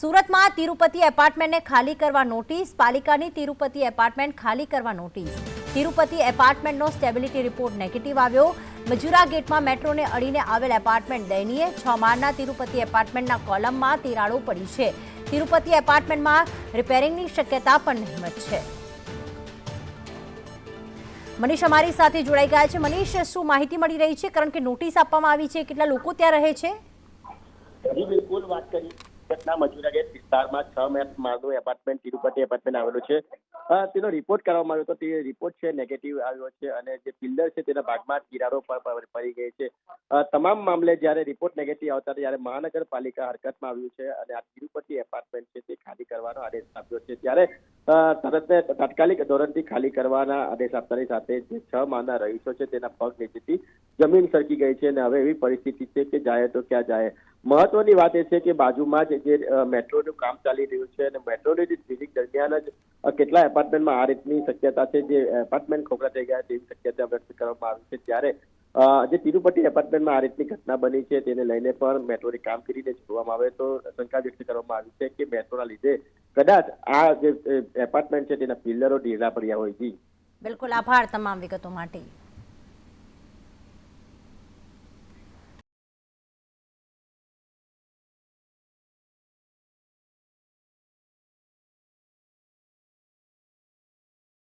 સુરતમાં તિરુપતિ એપાર્ટમેન્ટને ખાલી કરવા નોટિસ, પાલિકાની તિરુપતિ એપાર્ટમેન્ટ ખાલી કરવા નોટિસ. તિરુપતિ એપાર્ટમેન્ટનો સ્ટેબિલિટી રિપોર્ટ નેગેટિવ આવ્યો. મજુરા ગેટમાં મેટ્રોને અડીને આવેલ એપાર્ટમેન્ટ દયનીય. છ માળના તિરુપતિ એપાર્ટમેન્ટના કોલમમાં તિરાડો પડી છે. તિરુપતિ એપાર્ટમેન્ટમાં રિપેરિંગની શક્યતા પણ નહીવત છે. મનીષ અમારી સાથે જોડાઈ ગયા છે. મનીષ, શું માહિતી મળી રહી છે? કારણ કે નોટિસ આપવામાં આવી છે. કેટલા લોકો ત્યાં રહે છે? બિલકુલ વાત કરી. ઘટના મજૂરા ગેટ વિસ્તારમાં છ મેપ માળનું એપાર્ટમેન્ટ તિરુપતિ એપાર્ટમેન્ટ આવેલું છે. તેનો રિપોર્ટ કરવામાં આવ્યો હતો. તે રિપોર્ટ છે નેગેટિવ આવ્યો છે અને જે પિલ્લર છે તેના ભાગમાં પર પર- પડી ગઈ છે. તમામ મામલે જ્યારે રિપોર્ટ નેગેટિવ આવતા ત્યારે મહાનગરપાલિકા હરકતમાં આવ્યું છે અને આ તિરુપતિ એપાર્ટમેન્ટ છે તે ખાલી કરવાનો આદેશ આપ્યો છે. ત્યારે તરત તાત્કાલિક ધોરણથી ખાલી કરવાના આદેશ આપતાની સાથે જે છ માળના રહીશો છે તેના પગ નીચેથી જમીન સરકી ગઈ છે અને હવે એવી પરિસ્થિતિ છે કે જાય તો ક્યાં જાય. મહત્વની વાત એ છે કે બાજુમાં જ જે મેટ્રોનું કામ ચાલી રહ્યું છે અને મેટ્રોની વિઝિટ દરમિયાન જ કેટલા એપાર્ટમેન્ટમાં આ રીતની શક્યતા છે જે એપાર્ટમેન્ટ ખોખરા થઈ ગયા તેવી શક્યતા વ્યક્ત કરવામાં આવી છે ત્યારે જે તિરુપતિ એપાર્ટમેન્ટમાં આ રીતની ઘટના બની છે તેને લઈને પણ મેટ્રોની કામગીરીને જોવામાં આવે તો શંકા વ્યક્ત કરવામાં આવી છે કે મેટ્રોના લીધે કદાચ આ જે એપાર્ટમેન્ટ છે તેના પિલ્લરો ઢીલા પડ્યા હોય જી. બિલકુલ. આભાર તમામ વિગતો માટે.